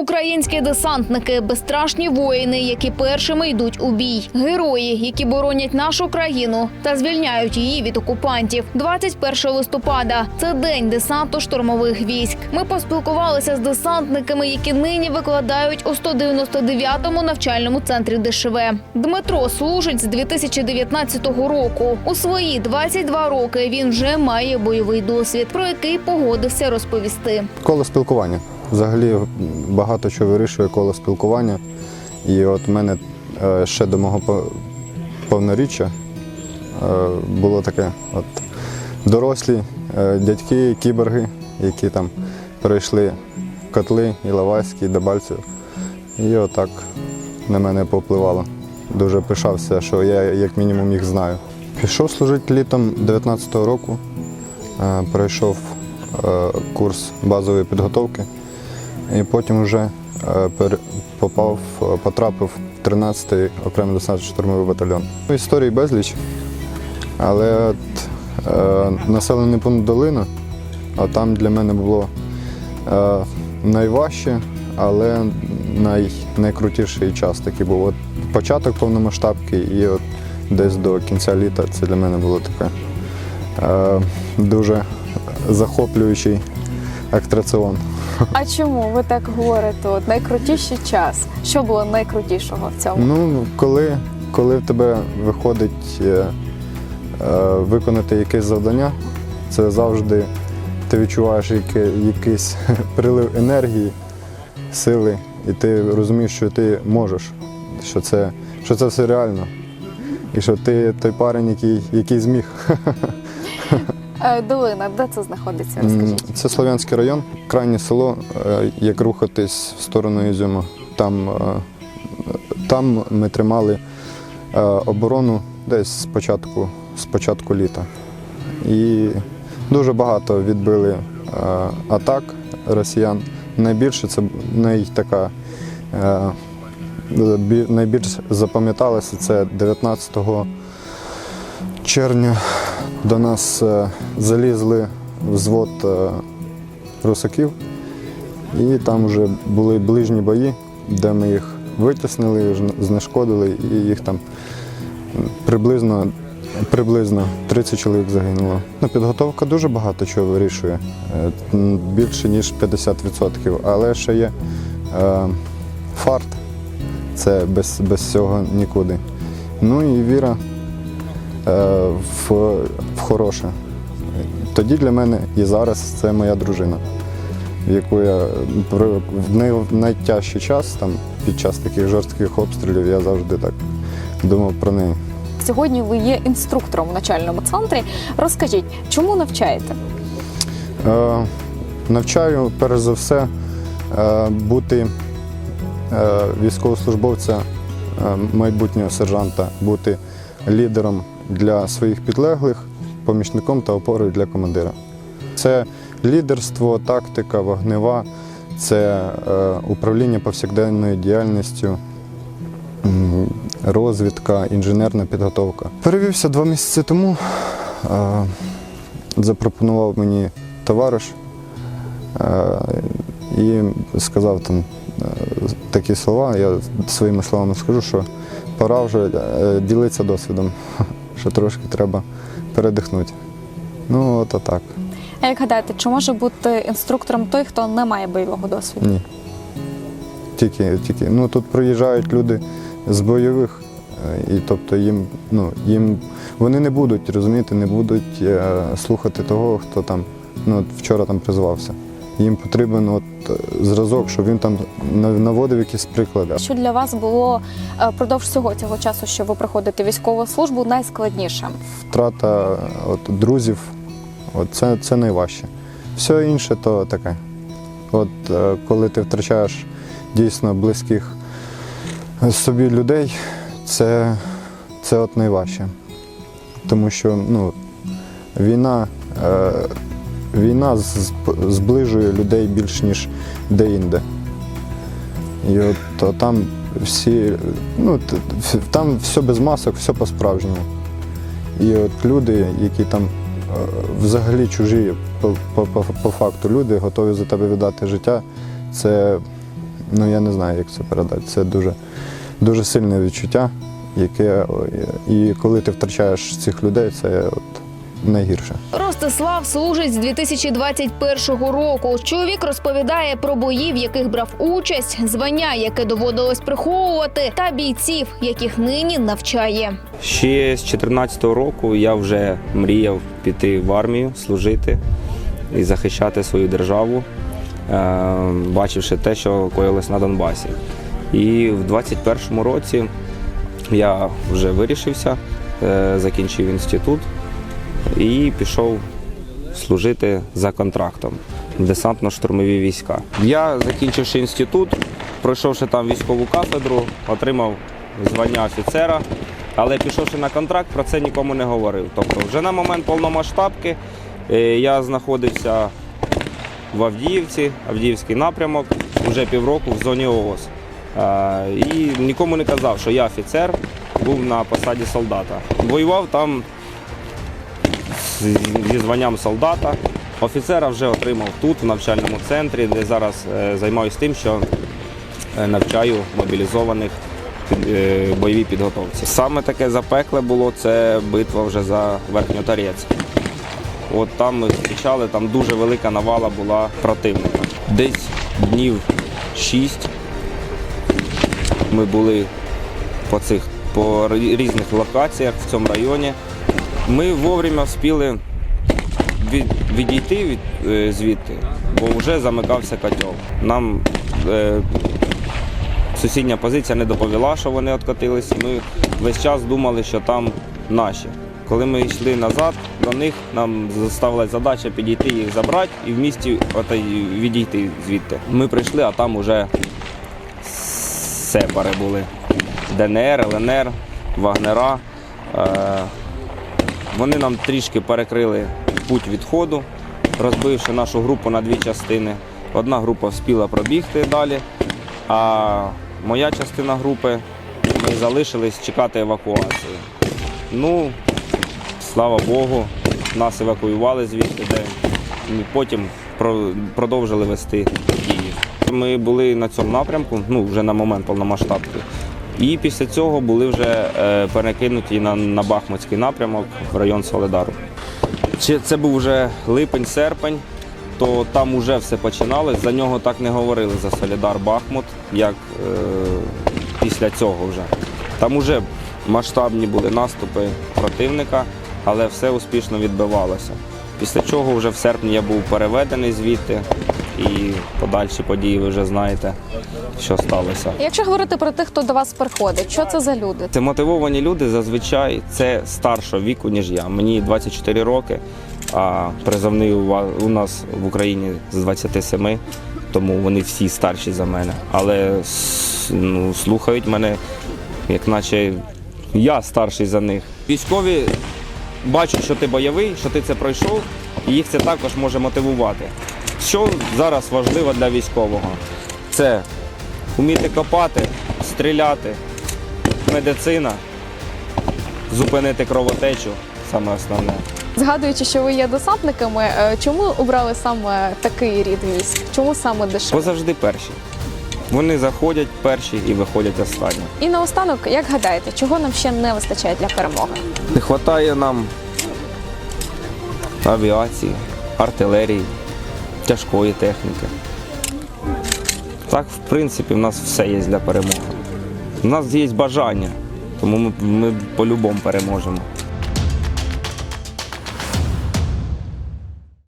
Українські десантники безстрашні воїни, які першими йдуть у бій. Герої, які боронять нашу країну та звільняють її від окупантів. 21 листопада це день десанту штурмових військ. Ми поспілкувалися з десантниками, які нині викладають у 199-му навчальному центрі ДШВ. Дмитро служить з 2019 року. У свої 22 роки він вже має бойовий досвід, про який погодився розповісти. Коло спілкування. Взагалі багато чого вирішує коло спілкування. І от в мене е, ще до мого повноріччя е, було таке от дорослі е, дядьки, кіборги, які там перейшли котли Іловайський, Дебальцев. І отак на мене повпливало. Дуже пишався, що я як мінімум їх знаю. Пішов служити літом 19-го року, пройшов курс базової підготовки і потім вже е, попав, е, потрапив в 13-й окремий десантно-штурмовий батальйон. Ну, Історій безліч, але от, е, населений пункт Долина, а там для мене було е, найважче, але най, найкрутіший час такий був. От початок повномасштабки і от десь до кінця літа це для мене було таке е, дуже захоплюючий атраціон. А чому ви так говорите? От найкрутіший час. Що було найкрутішого в цьому? Ну, коли, коли в тебе виходить е, е, виконати якесь завдання, це завжди ти відчуваєш яке, якийсь прилив енергії, сили, і ти розумієш, що ти можеш, що це, що це все реально. І що ти той парень, який, який зміг. Е, Долина, де це знаходиться? Розкажіть. Це Слов'янський район, крайнє село, е, як рухатись в сторону Ізюма. Там, е, там ми тримали оборону десь з початку, з початку літа. І дуже багато відбили атак росіян. Найбільше це най, така, е, найбільш запам'яталося це 19 червня до нас е, залізли взвод е, русаків, і там вже були ближні бої, де ми їх витіснили, знешкодили, і їх там приблизно, приблизно 30 чоловік загинуло. Ну, підготовка дуже багато чого вирішує, е, більше ніж 50%, але ще є е, фарт, це без, без цього нікуди. Ну і віра в хороше. Тоді для мене і зараз це моя дружина, в яку я в найтяжчий час, там, під час таких жорстких обстрілів, я завжди так думав про неї. Сьогодні ви є інструктором в начальному центрі. Розкажіть, чому навчаєте? Е, навчаю перш за все е, бути е, військовослужбовця, е, майбутнього сержанта, бути лідером для своїх підлеглих, помічником та опорою для командира. Це лідерство, тактика, вогнева, це е, управління повсякденною діяльністю, розвідка, інженерна підготовка. Перевівся два місяці тому. Е, запропонував мені товариш е, і сказав там такі слова. Я своїми словами скажу, що пора вже ділитися досвідом, що трошки треба передихнути. Ну, от так. А як гадаєте, чи може бути інструктором той, хто не має бойового досвіду? Ні. Тільки, тільки. Ну тут приїжджають люди з бойових, е, і тобто їм, ну, їм вони не будуть розуміти, не будуть е, слухати того, хто там ну, вчора там призвався. Їм потрібен от, е, зразок, щоб він там нав- наводив якісь приклади. Що для вас було е, впродовж всього цього часу, що ви проходите військову службу, найскладніше? Втрата от, друзів, от, це, це найважче. Все інше то таке. От е, коли ти втрачаєш дійсно близьких собі людей, це, це от найважче. Тому що ну, війна, е, війна зближує людей більш ніж де-інде. І от там всі, ну, там все без масок, все по-справжньому. І от люди, які там е, взагалі чужі по, по, по, по факту люди, готові за тебе віддати життя, це ну я не знаю, як це передати. Це дуже, дуже сильне відчуття, яке і коли ти втрачаєш цих людей, це от найгірше. Ростислав служить з 2021 року. Чоловік розповідає про бої, в яких брав участь, звання, яке доводилось приховувати, та бійців, яких нині навчає. Ще з 2014 року я вже мріяв піти в армію, служити і захищати свою державу, е, бачивши те, що коїлось на Донбасі. І в 2021 році я вже вирішився, е, закінчив інститут і пішов служити за контрактом в десантно-штурмові війська. Я, закінчивши інститут, пройшовши там військову кафедру, отримав звання офіцера, але пішовши на контракт, про це нікому не говорив. Тобто, вже на момент повномасштабки е, я знаходився в Авдіївці, Авдіївський напрямок, вже півроку в зоні ООС. Е, І нікому не казав, що я офіцер, був на посаді солдата. Воював там зі званням солдата. Офіцера вже отримав тут, в навчальному центрі, де зараз е, займаюся тим, що е, навчаю мобілізованих е, бойовій підготовці. Саме таке запекле було це битва вже за Верхньотарецьк. От там ми зустрічали, там дуже велика навала була противника. Десь днів шість ми були по цих по різних локаціях в цьому районі. Ми вовремя встигли від, відійти від, е, звідти, бо вже замикався котел. Нам е, сусідня позиція не доповіла, що вони відкотились. Ми весь час думали, що там наші. Коли ми йшли назад до них, нам ставилася задача підійти їх забрати і в місті відійти звідти. Ми прийшли, а там уже сепари були. ДНР, ЛНР, Вагнера. Е, Вони нам трішки перекрили путь відходу, розбивши нашу групу на дві частини. Одна група вспіла пробігти далі, а моя частина групи ми залишились чекати евакуації. Ну, слава Богу, нас евакуювали звідти, де ми потім продовжили вести дії. Ми були на цьому напрямку, ну вже на момент повномасштабки. І після цього були вже е, перекинуті на, на Бахмутський напрямок в район Соледару. Це був вже липень-серпень, то там вже все починалось. За нього так не говорили за Солідар Бахмут, як е, після цього вже. Там вже масштабні були наступи противника, але все успішно відбивалося. Після чого вже в серпні я був переведений звідти, і подальші події ви вже знаєте, що сталося. Якщо говорити про тих, хто до вас приходить, що це за люди? Це мотивовані люди зазвичай це старшого віку, ніж я. Мені 24 роки, а призовний у нас в Україні з 27, тому вони всі старші за мене. Але ну, слухають мене, як наче я старший за них. Військові бачать, що ти бойовий, що ти це пройшов, і їх це також може мотивувати. Що зараз важливо для військового? Це вміти копати, стріляти, медицина, зупинити кровотечу саме основне. Згадуючи, що ви є десантниками, е, чому обрали саме такий рід військ? Чому саме Бо дешевий? завжди перші. Вони заходять перші і виходять останні. І наостанок, як гадаєте, чого нам ще не вистачає для перемоги? Не вистачає нам авіації, артилерії, тяжкої техніки. Так, в принципі, в нас все є для перемоги. У нас є бажання, тому ми, ми по-любому переможемо.